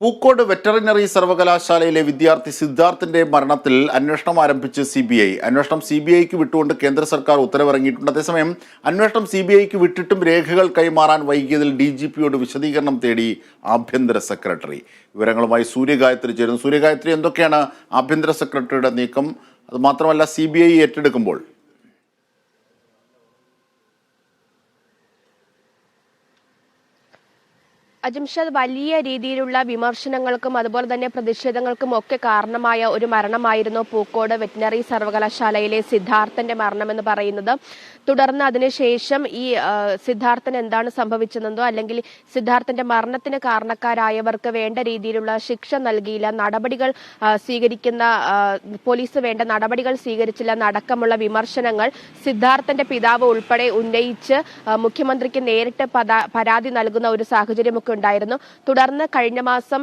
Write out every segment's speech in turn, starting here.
Pookode veterinary സർവകലാശാലയിലെ വിദ്യാർത്ഥി സിദ്ധാർത്ഥിന്റെ മരണത്തിൽ അന്വേഷണം ആരംഭിച്ച് സി ബി ഐ. അന്വേഷണം സി ബി ഐക്ക് വിട്ടുകൊണ്ട് കേന്ദ്ര സർക്കാർ ഉത്തരവിറങ്ങിയിട്ടുണ്ട്. അതേസമയം അന്വേഷണം സി ബി ഐക്ക് വിട്ടിട്ടും രേഖകൾ കൈമാറാൻ വൈകിയതിൽ ഡി ജി പിയോട് വിശദീകരണം തേടി ആഭ്യന്തര സെക്രട്ടറി. വിവരങ്ങളുമായി സൂര്യഗായത്രി ചേരുന്നു. സൂര്യഗായത്രി എന്തൊക്കെയാണ് ആഭ്യന്തര സെക്രട്ടറിയുടെ നീക്കം? അതുമാത്രമല്ല സി ബി ഐ ഏറ്റെടുക്കുമ്പോൾ അജംഷാദ് വലിയ രീതിയിലുള്ള വിമർശനങ്ങൾക്കും അതുപോലെ തന്നെ പ്രതിഷേധങ്ങൾക്കും ഒക്കെ കാരണമായ ഒരു മരണമായിരുന്നു പൂക്കോട് വെറ്റിനറി സർവകലാശാലയിലെ സിദ്ധാർത്ഥന്റെ മരണമെന്ന് പറയുന്നത്. തുടർന്ന് അതിനുശേഷം ഈ സിദ്ധാർത്ഥന് എന്താണ് സംഭവിച്ചതെന്നോ അല്ലെങ്കിൽ സിദ്ധാർത്ഥന്റെ മരണത്തിന് കാരണക്കാരായവർക്ക് വേണ്ട രീതിയിലുള്ള ശിക്ഷ നൽകിയില്ല നടപടികൾ സ്വീകരിക്കുന്ന പോലീസ് വേണ്ട നടപടികൾ സ്വീകരിച്ചില്ല അടക്കമുള്ള വിമർശനങ്ങൾ സിദ്ധാർത്ഥന്റെ പിതാവ് ഉൾപ്പെടെ ഉന്നയിച്ച് മുഖ്യമന്ത്രിക്ക് നേരിട്ട് പരാതി നൽകുന്ന ഒരു സാഹചര്യമൊക്കെ ഉണ്ടായിരുന്നു. തുടർന്ന് കഴിഞ്ഞ മാസം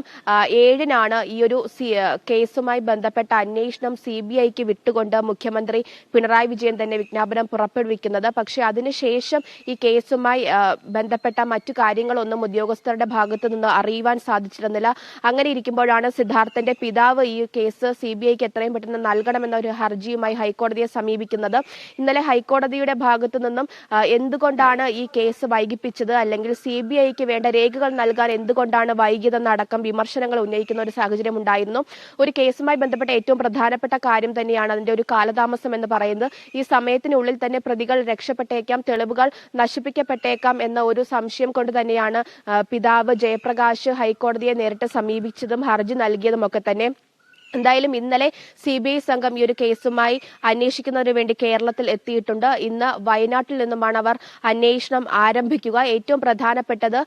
ഏഴിനാണ് ഈ ഒരു കേസുമായി ബന്ധപ്പെട്ട അന്വേഷണം സി ബി ഐക്ക് വിട്ടുകൊണ്ട് മുഖ്യമന്ത്രി പിണറായി വിജയൻ തന്നെ വിജ്ഞാപനം പുറപ്പെടുവിക്കുന്നത്. പക്ഷേ അതിനുശേഷം ഈ കേസുമായി ബന്ധപ്പെട്ട മറ്റു കാര്യങ്ങളൊന്നും ഉദ്യോഗസ്ഥരുടെ ഭാഗത്തു നിന്ന് അറിയുവാൻ സാധിച്ചിരുന്നില്ല. അങ്ങനെ ഇരിക്കുമ്പോഴാണ് സിദ്ധാർത്ഥന്റെ പിതാവ് ഈ കേസ് സി ബി ഐക്ക് എത്രയും പെട്ടെന്ന് നൽകണമെന്ന ഒരു ഹർജിയുമായി ഹൈക്കോടതിയെ സമീപിക്കുന്നത്. ഇന്നലെ ഹൈക്കോടതിയുടെ ഭാഗത്തു നിന്നും എന്തുകൊണ്ടാണ് ഈ കേസ് വൈകിപ്പിച്ചത്? അല്ലെങ്കിൽ സി ബി ഐക്ക് വേണ്ട രേഖകൾ നൽകാൻ എന്തുകൊണ്ടാണ് വൈകിയതെന്നടക്കം വിമർശനങ്ങൾ ഉന്നയിക്കുന്ന ഒരു സാഹചര്യം ഉണ്ടായിരുന്നു. ഒരു കേസുമായി ബന്ധപ്പെട്ട ഏറ്റവും പ്രധാനപ്പെട്ട കാര്യം തന്നെയാണ് അതിന്റെ ഒരു കാലതാമസം എന്ന് പറയുന്നത്. ഈ സമയത്തിനുള്ളിൽ തന്നെ പ്രതികൾ രക്ഷപ്പെട്ടേക്കാം തെളിവുകൾ നശിപ്പിക്കപ്പെട്ടേക്കാം എന്ന ഒരു സംശയം കൊണ്ട് തന്നെയാണ് പിതാവ് ജയപ്രകാശ് ഹൈക്കോടതിയെ നേരിട്ട് സമീപിച്ചതും ഹർജി നൽകിയതും ഒക്കെ തന്നെ. എന്തായാലും ഇന്നലെ സി ബി ഐ സംഘം ഈ ഒരു കേസുമായി അന്വേഷിക്കുന്നതിന് വേണ്ടി കേരളത്തിൽ എത്തിയിട്ടുണ്ട്. ഇന്ന് വയനാട്ടിൽ നിന്നുമാണ് അവർ അന്വേഷണം ആരംഭിക്കുക. ഏറ്റവും പ്രധാനപ്പെട്ടത്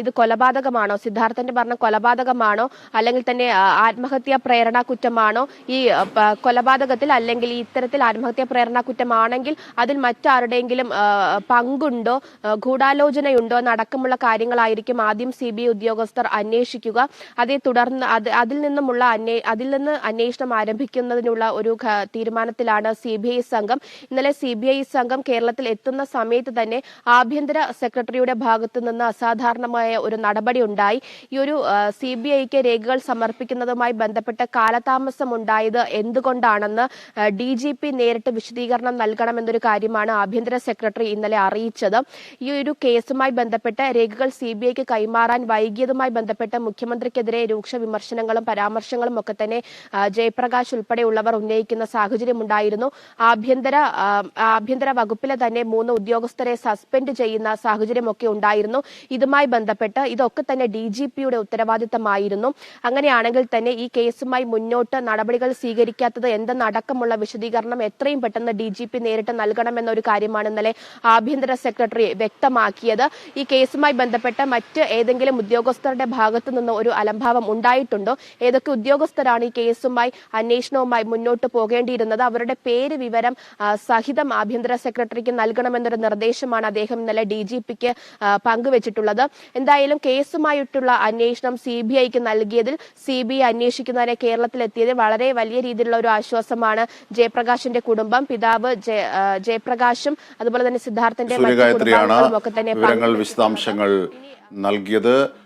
ഇത് കൊലപാതകമാണോ? സിദ്ധാർത്ഥന്റെ പറഞ്ഞ കൊലപാതകമാണോ? അല്ലെങ്കിൽ തന്നെ ആത്മഹത്യാ പ്രേരണ കുറ്റമാണോ? ഈ കൊലപാതകത്തിൽ അല്ലെങ്കിൽ ഈ ഇത്തരത്തിൽ ആത്മഹത്യാ പ്രേരണ കുറ്റമാണെങ്കിൽ അതിൽ മറ്റാരുടെയെങ്കിലും പങ്കുണ്ടോ? ഗൂഢാലോചനയുണ്ടോ? എന്നടക്കമുള്ള കാര്യങ്ങളായിരിക്കും ആദ്യം സി ഉദ്യോഗസ്ഥർ അന്വേഷിക്കുക. അതേ തുടർന്ന് അത് അതിൽ നിന്നുമുള്ള അതിൽ നിന്ന് അന്വേഷണം ആരംഭിക്കുന്നതിനുള്ള ഒരു തീരുമാനത്തിലാണ് സി ബി ഐ സംഘം. ഇന്നലെ സി ബി ഐ സംഘം കേരളത്തിൽ എത്തുന്ന സമയത്ത് തന്നെ ആഭ്യന്തര സെക്രട്ടറിയുടെ ഭാഗത്തു നിന്ന് അസാധാരണമായ ഒരു നടപടി ഉണ്ടായി. ഈ ഒരു സി ബി ഐക്ക് രേഖകൾ സമർപ്പിക്കുന്നതുമായി ബന്ധപ്പെട്ട കാലതാമസം ഉണ്ടായത് എന്തുകൊണ്ടാണെന്ന് ഡി ജി പി നേരിട്ട് വിശദീകരണം നൽകണമെന്നൊരു കാര്യമാണ് ആഭ്യന്തര സെക്രട്ടറി ഇന്നലെ അറിയിച്ചത്. ഈ ഒരു കേസുമായി ബന്ധപ്പെട്ട് രേഖകൾ സി ബി ഐക്ക് കൈമാറാൻ വൈകിയതുമായി ബന്ധപ്പെട്ട് മുഖ്യമന്ത്രിക്കെതിരെ രൂക്ഷ വിമർശനങ്ങളും പരാമർശങ്ങളും ഒക്കെ തന്നെ ജയപ്രകാശ് ഉൾപ്പെടെയുള്ളവർ ഉന്നയിക്കുന്ന സാഹചര്യമുണ്ടായിരുന്നു. ആഭ്യന്തര ആഭ്യന്തര വകുപ്പിലെ തന്നെ മൂന്ന് ഉദ്യോഗസ്ഥരെ സസ്പെൻഡ് ചെയ്യുന്ന സാഹചര്യമൊക്കെ ഉണ്ടായിരുന്നു. ഇതുമായി ബന്ധപ്പെട്ട് ഇതൊക്കെ തന്നെ ഡി ജി പിയുടെ ഉത്തരവാദിത്തമായിരുന്നു. അങ്ങനെയാണെങ്കിൽ തന്നെ ഈ കേസുമായി മുന്നോട്ട് നടപടികൾ സ്വീകരിക്കാത്തത് എന്തെന്നടക്കമുള്ള വിശദീകരണം എത്രയും പെട്ടെന്ന് ഡി ജി പി നേരിട്ട് നൽകണമെന്ന ഒരു കാര്യമാണ് ഇന്നലെ ആഭ്യന്തര സെക്രട്ടറി വ്യക്തമാക്കിയത്. ഈ കേസുമായി ബന്ധപ്പെട്ട് മറ്റ് ഏതെങ്കിലും ഉദ്യോഗസ്ഥരുടെ ഭാഗത്തു നിന്ന് ഒരു അലംഭാവം ഉണ്ടായിട്ടുണ്ടോ. ഏതൊക്കെ ഉദ്യോഗസ്ഥരാണ് ഈ കേസുമായി അന്വേഷണവുമായി മുന്നോട്ട് പോകേണ്ടിയിരുന്നത്. അവരുടെ പേര് വിവരം സഹിതം ആഭ്യന്തര സെക്രട്ടറിക്ക് നൽകണമെന്നൊരു നിർദ്ദേശമാണ് അദ്ദേഹം ഇന്നലെ ഡി ജി പിക്ക് പങ്കുവച്ചിട്ടുള്ളത്. എന്തായാലും കേസുമായിട്ടുള്ള അന്വേഷണം സി ബി ഐക്ക് നൽകിയതിൽ സി ബി ഐ അന്വേഷിക്കുന്നതിനെ കേരളത്തിലെത്തിയത് വളരെ വലിയ രീതിയിലുള്ള ഒരു ആശ്വാസമാണ് ജയപ്രകാശിന്റെ കുടുംബം. പിതാവ് ജയപ്രകാശും അതുപോലെ തന്നെ സിദ്ധാർത്ഥന്റെ മറ്റു ഒക്കെ തന്നെ വിവരങ്ങൾ വിശദാംശങ്ങൾ നൽകിയത്.